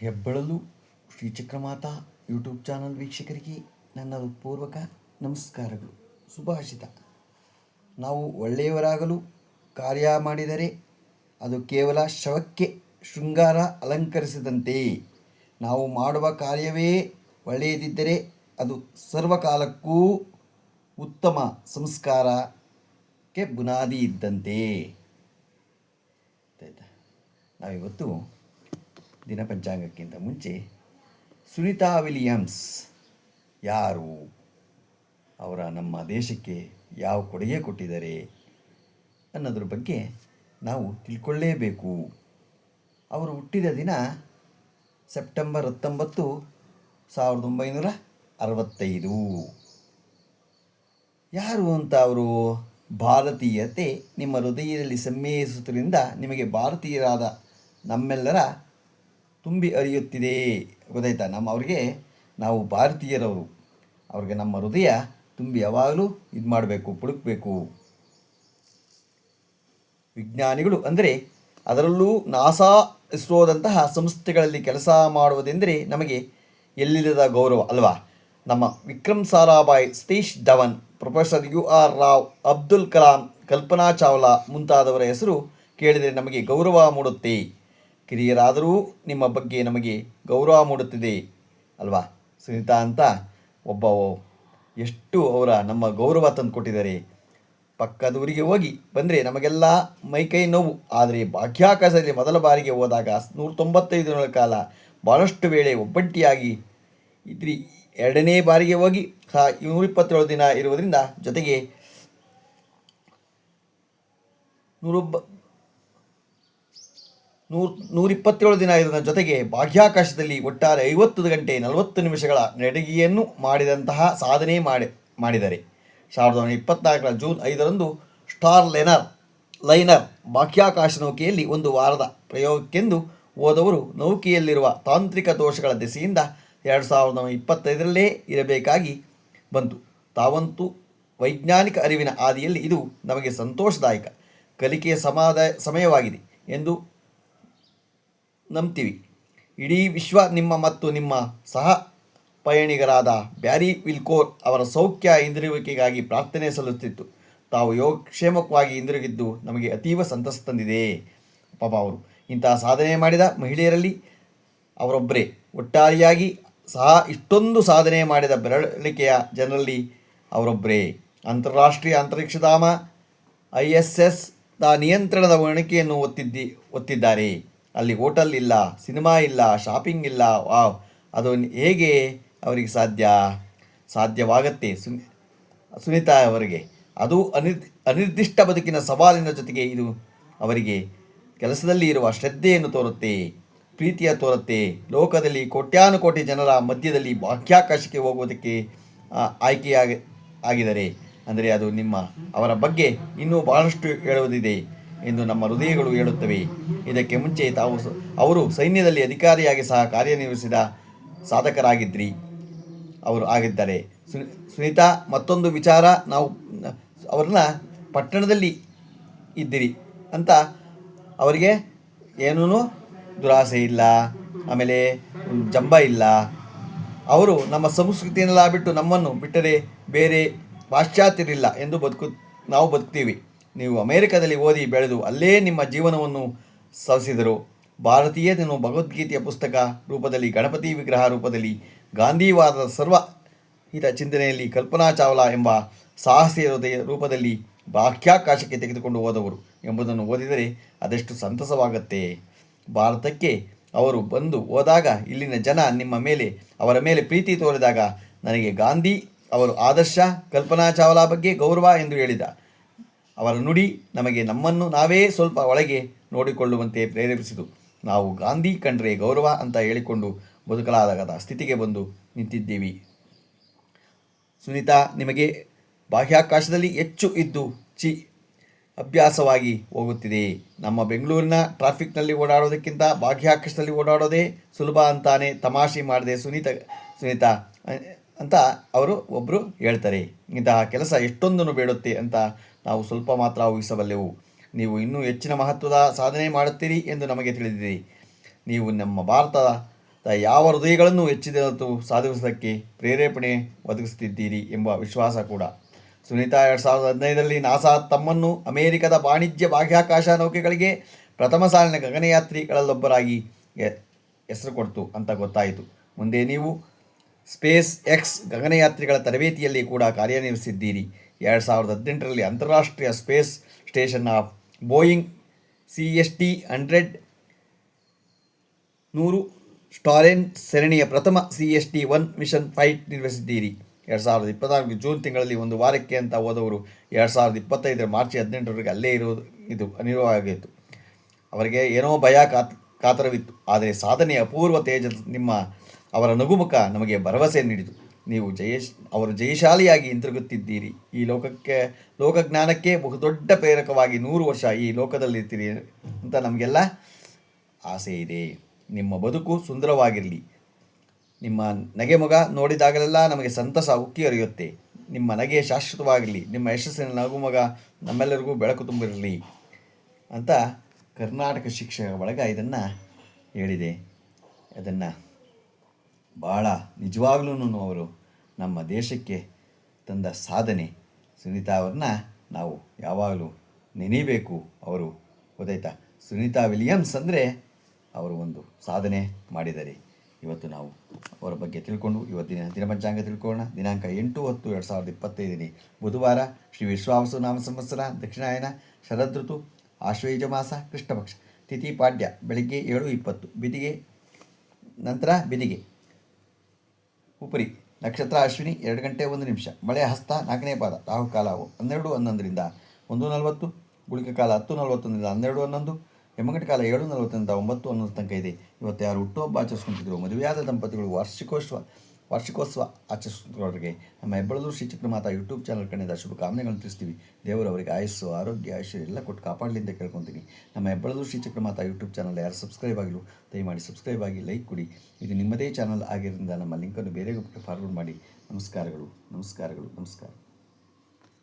ಹೆಬ್ಬಳಲು ಶ್ರೀಚಕ್ರಮಾತಾ YouTube channel ವೀಕ್ಷಕರಿಗೆ ನನ್ನ ಪೂರ್ವಕ ನಮಸ್ಕಾರಗಳು. ಸುಭಾಷಿತ. ನಾವು ಒಳ್ಳೆಯವರಾಗಲು ಕಾರ್ಯ ಮಾಡಿದರೆ ಅದು ಕೇವಲ ಶವಕ್ಕೆ ಶೃಂಗಾರ ಅಲಂಕರಿಸಿದಂತೆ. ನಾವು ಮಾಡುವ ಕಾರ್ಯವೇ ಒಳ್ಳೆಯದಿದ್ದರೆ ಅದು ಸರ್ವಕಾಲಕ್ಕೂ ಉತ್ತಮ ಸಂಸ್ಕಾರಕ್ಕೆ ಬುನಾದಿ ಇದ್ದಂತೆ. ನಾವಿವತ್ತು ದಿನ ಪಂಚಾಂಗಕ್ಕಿಂತ ಮುಂಚೆ ಸುನಿತಾ ವಿಲಿಯಮ್ಸ್ ಯಾರು? ಅವರ ನಮ್ಮ ದೇಶಕ್ಕೆ ಯಾವ ಕೊಡುಗೆ ಕೊಟ್ಟಿದ್ದಾರೆ ಅನ್ನೋದ್ರ ಬಗ್ಗೆ ನಾವು ತಿಳ್ಕೊಳ್ಳೇಬೇಕು. ಅವರು ಹುಟ್ಟಿದ ದಿನ ಸೆಪ್ಟೆಂಬರ್ ಹತ್ತೊಂಬತ್ತು ಸಾವಿರದ ಒಂಬೈನೂರ ಅರವತ್ತೈದು. ಯಾರು ಅಂತ ಅವರು? ಭಾರತೀಯತೆ ನಿಮ್ಮ ಹೃದಯದಲ್ಲಿ ಸಮ್ಮೇಯಿಸುವುದರಿಂದ ನಿಮಗೆ ಭಾರತೀಯರಾದ ನಮ್ಮೆಲ್ಲರ ತುಂಬಿ ಅರಿಯುತ್ತಿದೆ ಗೊತ್ತಾಯ್ತಾ? ನಮ್ಮ ಅವರಿಗೆ, ನಾವು ಭಾರತೀಯರವರು, ಅವ್ರಿಗೆ ನಮ್ಮ ಹೃದಯ ತುಂಬಿ ಯಾವಾಗಲೂ ಇದು ಮಾಡಬೇಕು, ಪುಡುಕಬೇಕು. ವಿಜ್ಞಾನಿಗಳು ಅಂದರೆ ಅದರಲ್ಲೂ ನಾಸಾ ಇಸ್ರೋದಂತಹ ಸಂಸ್ಥೆಗಳಲ್ಲಿ ಕೆಲಸ ಮಾಡುವುದೆಂದರೆ ನಮಗೆ ಎಲ್ಲಿಲ್ಲದ ಗೌರವ ಅಲ್ವಾ? ನಮ್ಮ Vikram Sarabhai, Satish Dhawan, professor U R Rao, Abdul Kalam, Kalpana Chawla ಮುಂತಾದವರ ಹೆಸರು ಕೇಳಿದರೆ ನಮಗೆ ಗೌರವ ಮೂಡುತ್ತೆ. ಕಿರಿಯರಾದರೂ ನಿಮ್ಮ ಬಗ್ಗೆ ನಮಗೆ ಗೌರವ ಮೂಡುತ್ತಿದೆ ಅಲ್ವಾ? ಸುನೀತಾ ಅಂತ ಒಬ್ಬ ಎಷ್ಟು ಅವರ ನಮ್ಮ ಗೌರವ ತಂದು ಕೊಟ್ಟಿದ್ದಾರೆ ಪಕ್ಕದ ಊರಿಗೆ ಹೋಗಿ ಬಂದರೆ ನಮಗೆಲ್ಲ ಮೈಕೈ ನೋವು. ಆದರೆ ಬಾಹ್ಯಾಕಾಶದಲ್ಲಿ ಮೊದಲ ಬಾರಿಗೆ ಹೋದಾಗ ನೂರ ತೊಂಬತ್ತೈದು ದಿನಗಳ ಕಾಲ ಭಾಳಷ್ಟು ವೇಳೆ ಒಬ್ಬಂಟಿಯಾಗಿ ಇದ್ರಿ. ಎರಡನೇ ಬಾರಿಗೆ ಹೋಗಿ ಸಹ ನೂರಿಪ್ಪತ್ತೇಳು ದಿನ ಇರುವುದರಿಂದ ಜೊತೆಗೆ ನೂರೊಬ್ಬ ನೂರ, ನೂರಿಪ್ಪತ್ತೇಳು ದಿನ ಇದರ ಜೊತೆಗೆ ಬಾಹ್ಯಾಕಾಶದಲ್ಲಿ ಒಟ್ಟಾರೆ ಐವತ್ತು ಗಂಟೆ ನಲವತ್ತು ನಿಮಿಷಗಳ ನಡಿಗೆಯನ್ನು ಮಾಡಿದಂತಹ ಸಾಧನೆ ಮಾಡಿ, ಮಾಡಿದರೆ. ಸಾವಿರದ ಒಂಬೈನೂರ ಇಪ್ಪತ್ನಾಲ್ಕರ ಜೂನ್ ಐದರಂದು ಸ್ಟಾರ್ ಲೆನರ್, ಲೈನರ್ ಬಾಹ್ಯಾಕಾಶ ನೌಕೆಯಲ್ಲಿ ಒಂದು ವಾರದ ಪ್ರಯೋಗಕ್ಕೆಂದು ಹೋದವರು ನೌಕೆಯಲ್ಲಿರುವ ತಾಂತ್ರಿಕ ದೋಷಗಳ ದೆಸೆಯಿಂದ ಎರಡು ಸಾವಿರದ ಇಪ್ಪತ್ತೈದರಲ್ಲೇ ಇರಬೇಕಾಗಿ ಬಂತು. ತಾವಂತೂ ವೈಜ್ಞಾನಿಕ ಅರಿವಿನ ಆದಿಯಲ್ಲಿ ಇದು ನಮಗೆ ಸಂತೋಷದಾಯಕ, ಕಲಿಕೆಯ ಸಮಾದ, ಸಮಯವಾಗಿದೆ ಎಂದು ನಂಬ್ತೀವಿ. ಇಡೀ ವಿಶ್ವ ನಿಮ್ಮ ಮತ್ತು ನಿಮ್ಮ ಸಹ ಪಯಣಿಗರಾದ ಬ್ಯಾರಿ ವಿಲ್ಕೋರ್ ಅವರ ಸೌಖ್ಯ ಹಿಂದಿರುಗುವಿಕೆಗಾಗಿ ಪ್ರಾರ್ಥನೆ ಸಲ್ಲಿಸುತ್ತಿತ್ತು. ತಾವು ಯೋಗಕ್ಷೇಮಕವಾಗಿ ಹಿಂದಿರುಗಿದ್ದು ನಮಗೆ ಅತೀವ ಸಂತಸ ತಂದಿದೆ. ಪಾಪ ಅವರು, ಇಂತಹ ಸಾಧನೆ ಮಾಡಿದ ಮಹಿಳೆಯರಲ್ಲಿ ಅವರೊಬ್ಬರೇ. ಒಟ್ಟಾರೆಯಾಗಿ ಸಹ ಇಷ್ಟೊಂದು ಸಾಧನೆ ಮಾಡಿದ ಬೆರಳಿಕೆಯ ಜನರಲ್ಲಿ ಅವರೊಬ್ಬರೇ. ಅಂತಾರಾಷ್ಟ್ರೀಯ ಅಂತರಿಕ್ಷಧಾಮ ಐ ಎಸ್ ಎಸ್ ದ ನಿಯಂತ್ರಣದ ಒಣಿಕೆಯನ್ನು ಒತ್ತಿದ್ದಿ, ಒತ್ತಿದ್ದಾರೆ. ಅಲ್ಲಿ ಹೋಟಲ್ ಇಲ್ಲ, ಸಿನಿಮಾ ಇಲ್ಲ, ಶಾಪಿಂಗ್ ಇಲ್ಲ, ವಾವ್. ಅದು ಹೇಗೆ ಅವರಿಗೆ ಸಾಧ್ಯ? ಸಾಧ್ಯವಾಗತ್ತೆ ಸುನಿ, ಸುನೀತಾ ಅವರಿಗೆ. ಅದು ಅನಿರ್, ಅನಿರ್ದಿಷ್ಟ ಬದುಕಿನ ಸವಾಲಿನ ಜೊತೆಗೆ ಇದು ಅವರಿಗೆ ಕೆಲಸದಲ್ಲಿ ಇರುವ ಶ್ರದ್ಧೆಯನ್ನು ತೋರುತ್ತೆ, ಪ್ರೀತಿಯ ತೋರುತ್ತೆ. ಲೋಕದಲ್ಲಿ ಕೋಟ್ಯಾನುಕೋಟಿ ಜನರ ಮಧ್ಯದಲ್ಲಿ ಬಾಹ್ಯಾಕಾಶಕ್ಕೆ ಹೋಗುವುದಕ್ಕೆ ಆಯ್ಕೆಯಾಗ ಆಗಿದ್ದಾರೆ ಅಂದರೆ ಅದು ನಿಮ್ಮ ಅವರ ಬಗ್ಗೆ ಇನ್ನೂ ಬಹಳಷ್ಟು ಹೇಳುವುದಿದೆ. ಎಂದು ನಮ್ಮ ಹೃದಯಗಳು ಹೇಳುತ್ತವೆ. ಇದಕ್ಕೆ ಮುಂಚೆ ತಾವು ಅವರು ಸೈನ್ಯದಲ್ಲಿ ಅಧಿಕಾರಿಯಾಗಿ ಸಹ ಕಾರ್ಯನಿರ್ವಹಿಸಿದ ಸಾಧಕರಾಗಿದ್ರಿ. ಅವರು ಆಗಿದ್ದಾರೆ ಸುನಿ, ಸುನೀತಾ, ಮತ್ತೊಂದು ವಿಚಾರ ನಾವು, ಅವ್ರನ್ನ ಪಟ್ಟಣದಲ್ಲಿ ಇದ್ದಿರಿ ಅಂತ ಅವರಿಗೆ ಏನೂ ದುರಾಸೆ ಇಲ್ಲ, ಆಮೇಲೆ ಜಂಬ ಇಲ್ಲ. ಅವರು ನಮ್ಮ ಸಂಸ್ಕೃತಿಯನ್ನೆಲ್ಲ ಬಿಟ್ಟು ನಮ್ಮನ್ನು ಬಿಟ್ಟರೆ ಬೇರೆ ಪಾಶ್ಚಾತ್ಯರಿಲ್ಲ ಎಂದು ಬದುಕು, ನಾವು ಬದುಕ್ತೀವಿ. ನೀವು ಅಮೇರಿಕಾದಲ್ಲಿ ಓದಿ ಬೆಳೆದು ಅಲ್ಲೇ ನಿಮ್ಮ ಜೀವನವನ್ನು ಸವಿಸಿದರು ಭಾರತೀಯತನು ಭಗವದ್ಗೀತೆಯ ಪುಸ್ತಕ ರೂಪದಲ್ಲಿ, ಗಣಪತಿ ವಿಗ್ರಹ ರೂಪದಲ್ಲಿ, ಗಾಂಧಿವಾದದ ಸರ್ವ ಹಿತ ಚಿಂತನೆಯಲ್ಲಿ ಕಲ್ಪನಾ ಚಾವ್ಲಾ ಎಂಬ ಸಾಹಸಿಯ ರೂಪದಲ್ಲಿ ಬಾಹ್ಯಾಕಾಶಕ್ಕೆ ತೆಗೆದುಕೊಂಡು ಹೋದವರು ಎಂಬುದನ್ನು ಓದಿದರೆ ಅದೆಷ್ಟು ಸಂತಸವಾಗುತ್ತೆ. ಭಾರತಕ್ಕೆ ಅವರು ಬಂದು ಹೋದಾಗ ಇಲ್ಲಿನ ಜನ ನಿಮ್ಮ ಮೇಲೆ, ಅವರ ಮೇಲೆ ಪ್ರೀತಿ ತೋರಿದಾಗ ನನಗೆ ಗಾಂಧಿ ಅವರು ಆದರ್ಶ, ಕಲ್ಪನಾ ಚಾವ್ಲಾ ಬಗ್ಗೆ ಗೌರವ ಎಂದು ಹೇಳಿದ. ಅವರ ನುಡಿ ನಮಗೆ ನಮ್ಮನ್ನು ನಾವೇ ಸ್ವಲ್ಪ ಒಳಗೆ ನೋಡಿಕೊಳ್ಳುವಂತೆ ಪ್ರೇರೇಪಿಸಿತು. ನಾವು ಗಾಂಧಿ ಕಂಡ್ರೆ ಗೌರವ ಅಂತ ಹೇಳಿಕೊಂಡು ಬದುಕಲಾದಾಗದ ಸ್ಥಿತಿಗೆ ಬಂದು ನಿಂತಿದ್ದೀವಿ. ಸುನೀತಾ, ನಿಮಗೆ ಬಾಹ್ಯಾಕಾಶದಲ್ಲಿ ಹೆಚ್ಚು ಇದ್ದು ಚಿ ಅಭ್ಯಾಸವಾಗಿ ಹೋಗುತ್ತಿದೆ. ನಮ್ಮ ಬೆಂಗಳೂರಿನ ಟ್ರಾಫಿಕ್ನಲ್ಲಿ ಓಡಾಡೋದಕ್ಕಿಂತ ಬಾಹ್ಯಾಕಾಶದಲ್ಲಿ ಓಡಾಡೋದೇ ಸುಲಭ ಅಂತಾನೆ ತಮಾಷೆ ಮಾಡಿದೆ ಸುನೀತಾ ಸುನೀತಾ ಅಂತ ಅವರು ಒಬ್ಬರು ಹೇಳ್ತಾರೆ. ಇಂತಹ ಕೆಲಸ ಎಷ್ಟೊಂದನ್ನು ಬೇಡುತ್ತೆ ಅಂತ ನಾವು ಸ್ವಲ್ಪ ಮಾತ್ರ ಊಹಿಸಬಲ್ಲೆವು. ನೀವು ಇನ್ನೂ ಹೆಚ್ಚಿನ ಮಹತ್ವದ ಸಾಧನೆ ಮಾಡುತ್ತೀರಿ ಎಂದು ನಮಗೆ ತಿಳಿದಿದೆ. ನೀವು ನಮ್ಮ ಭಾರತದ ಯಾವ ಹೃದಯಗಳನ್ನು ಹೆಚ್ಚಿದಂತೂ ಸಾಧಿಸುವುದಕ್ಕೆ ಪ್ರೇರೇಪಣೆ ಒದಗಿಸುತ್ತಿದ್ದೀರಿ ಎಂಬ ವಿಶ್ವಾಸ ಕೂಡ. ಸುನೀತಾ ಎರಡು ಸಾವಿರದ ಹದಿನೈದರಲ್ಲಿ ನಾಸಾ ತಮ್ಮನ್ನು ಅಮೆರಿಕದ ವಾಣಿಜ್ಯ ಬಾಹ್ಯಾಕಾಶ ನೌಕೆಗಳಿಗೆ ಪ್ರಥಮ ಸಾಲಿನ ಗಗನಯಾತ್ರಿಗಳಲ್ಲೊಬ್ಬರಾಗಿ ಹೆಸರು ಕೊಡ್ತು ಅಂತ ಗೊತ್ತಾಯಿತು. ಮುಂದೆ ನೀವು ಸ್ಪೇಸ್ ಎಕ್ಸ್ ಗಗನಯಾತ್ರಿಗಳ ತರಬೇತಿಯಲ್ಲಿ ಕೂಡ ಕಾರ್ಯನಿರ್ವಹಿಸಿದ್ದೀರಿ. ಎರಡು ಸಾವಿರದ ಹದಿನೆಂಟರಲ್ಲಿ ಅಂತಾರಾಷ್ಟ್ರೀಯ space station of Boeing C S T hundred ನೂರು ಸ್ಟಾರೆನ್ ಸರಣಿಯ ಪ್ರಥಮ C S T one mission flight ನಿರ್ವಹಿಸಿದ್ದೀರಿ. ಎರಡು ಸಾವಿರದ ಇಪ್ಪತ್ನಾಲ್ಕು ಜೂನ್ ತಿಂಗಳಲ್ಲಿ ಒಂದು ವಾರಕ್ಕೆ ಅಂತ ಹೋದವರು ಎರಡು ಸಾವಿರದ ಇಪ್ಪತ್ತೈದರ ಮಾರ್ಚ್ ಹದಿನೆಂಟರವರೆಗೆ ಅಲ್ಲೇ ಇರೋದು ಇದು ಅನಿವಾರ್ಯವಾಗಿತ್ತು ಅವರಿಗೆ ಏನೋ ಭಯ ಕಾತ್, ಕಾತರವಿತ್ತು. ಆದರೆ ಸಾಧನೆಯ ಅಪೂರ್ವ ತೇಜ ನಿಮ್ಮ ಅವರ ನಗುಮುಖ ನಮಗೆ ಭರವಸೆ ನೀಡಿತು. ನೀವು ಜಯಶ್, ಅವರು ಜಯಶಾಲಿಯಾಗಿ ಹಿಂತಿರುಗುತ್ತಿದ್ದೀರಿ. ಈ ಲೋಕಕ್ಕೆ, ಲೋಕಜ್ಞಾನಕ್ಕೆ ಬಹುದೊಡ್ಡ ಪ್ರೇರಕವಾಗಿ ನೂರು ವರ್ಷ ಈ ಲೋಕದಲ್ಲಿರ್ತೀರಿ ಅಂತ ನಮಗೆಲ್ಲ ಆಸೆ ಇದೆ. ನಿಮ್ಮ ಬದುಕು ಸುಂದರವಾಗಿರಲಿ. ನಿಮ್ಮ ನಗೆ ಮಗ ನೋಡಿದಾಗಲೆಲ್ಲ ನಮಗೆ ಸಂತಸ ಉಕ್ಕಿ ಅರಿಯುತ್ತೆ ನಿಮ್ಮ ನಗೆ ಶಾಶ್ವತವಾಗಿರಲಿ. ನಿಮ್ಮ ಯಶಸ್ಸಿನ ನಗುಮೊಗ ನಮ್ಮೆಲ್ಲರಿಗೂ ಬೆಳಕು ತುಂಬಿರಲಿ ಅಂತ ಕರ್ನಾಟಕ ಶಿಕ್ಷಕ ಬಳಗ ಇದನ್ನು ಹೇಳಿದೆ. ಅದನ್ನು ಭಾಳ ನಿಜವಾಗ್ಲೂ ಅವರು ನಮ್ಮ ದೇಶಕ್ಕೆ ತಂದ ಸಾಧನೆ. ಸುನೀತಾ ಅವ್ರನ್ನ ನಾವು ಯಾವಾಗಲೂ ನೆನೀಬೇಕು ಅವರು. ಗೊತ್ತಾಯ್ತಾ? ಸುನೀತಾ ವಿಲಿಯಮ್ಸ್ ಅಂದರೆ ಅವರು ಒಂದು ಸಾಧನೆ ಮಾಡಿದ್ದಾರೆ. ಇವತ್ತು ನಾವು ಅವರ ಬಗ್ಗೆ ತಿಳ್ಕೊಂಡು ಇವತ್ತಿನ ದಿನಪಂಚಾಂಗ ತಿಳ್ಕೊಳ್ಳೋಣ. ದಿನಾಂಕ ಎಂಟು ಹತ್ತು ಎರಡು ಸಾವಿರದ ಇಪ್ಪತ್ತೈದನೇ ಬುಧವಾರ ಶ್ರೀ ವಿಶ್ವಾವಸು ನಾಮ ಸಂವತ್ಸರ, ದಕ್ಷಿಣಾಯನ ಶರದೃತು ಆಶ್ವಯುಜ ಮಾಸ, ಕೃಷ್ಣಪಕ್ಷ, ತಿಥಿ ಪಾಡ್ಯ, ಬೆಳಗ್ಗೆ ಏಳು ಇಪ್ಪತ್ತು, ಬಿದಿಗೆ, ನಂತರ ಬಿದಿಗೆ, ಉಪರಿ. ನಕ್ಷತ್ರ ಅಶ್ವಿನಿ ಎರಡು ಗಂಟೆ ಒಂದು ನಿಮಿಷ. ಮಳೆ, ಹಸ್ತ, ನಾಲ್ಕನೇ ಪಾದ ರಾಹುಕಾಲ ಹನ್ನೆರಡು, ಹನ್ನೊಂದರಿಂದ ಒಂದು ನಲವತ್ತು, ಗುಳಿಕ ಕಾಲ ಹತ್ತು, ನಲವತ್ತೊಂದರಿಂದ ಹನ್ನೆರಡು, ಹನ್ನೊಂದು ಹೆಮ್ಮಗಂಟೆ ಕಾಲ ಏಳು ನಲವತ್ತರಿಂದ ಒಂಬತ್ತು ಹನ್ನೊಂದು ತನಕ ಇದೆ. ಇವತ್ತು ಯಾರು ಹುಟ್ಟುಹಬ್ಬ ಆಚರಿಸ್ಕೊಂತಿದ್ರು, ಮದುವೆಯಾದ ದಂಪತಿಗಳು ವಾರ್ಷಿಕೋತ್ಸವ ವಾರ್ಷಿಕೋತ್ಸವ ಆಚರಿಸುವವರಿಗೆ ನಮ್ಮ ಹೆಬ್ಬಳದೂರು ಶ್ರೀ ಚಕ್ರಮಾತಾ ಯೂಟ್ಯೂಬ್ ಚಾನಲ್ ಕಡೆಯಿಂದ ಶುಭಕಾಮನೆಗಳನ್ನು ತಿಳಿಸ್ತೀವಿ. ದೇವರು ಅವರಿಗೆ ಆಯಸ್ಸು, ಆರೋಗ್ಯ ಆಯುಷ್ಯ ಎಲ್ಲ ಕೊಟ್ಟು ಕಾಪಾಡಲಿ ಅಂತ ಕೇಳ್ಕೊತೀನಿ. ನಮ್ಮ ಹೆಬ್ಬಳದೂರು ಶ್ರೀ ಮಾತಾ ಯೂಟ್ಯೂಬ್ ಚಾನಲ್ ಯಾರು ಸಬ್ಸ್ಕ್ರೈಬ್ ಆಗಿಲ್ಲ ದಯಮಾಡಿ ಸಬ್ಸ್ಕ್ರೈಬ್ ಆಗಿ ಲೈಕ್ ಕೊಡಿ. ಇದು ನಿಮ್ಮದೇ ಚಾನಲ್ ಆಗಿದ್ದರಿಂದ ನಮ್ಮ ಲಿಂಕನ್ನು ಬೇರೆ ಫಾರ್ವರ್ಡ್ ಮಾಡಿ. ನಮಸ್ಕಾರಗಳು ನಮಸ್ಕಾರಗಳು, ನಮಸ್ಕಾರ.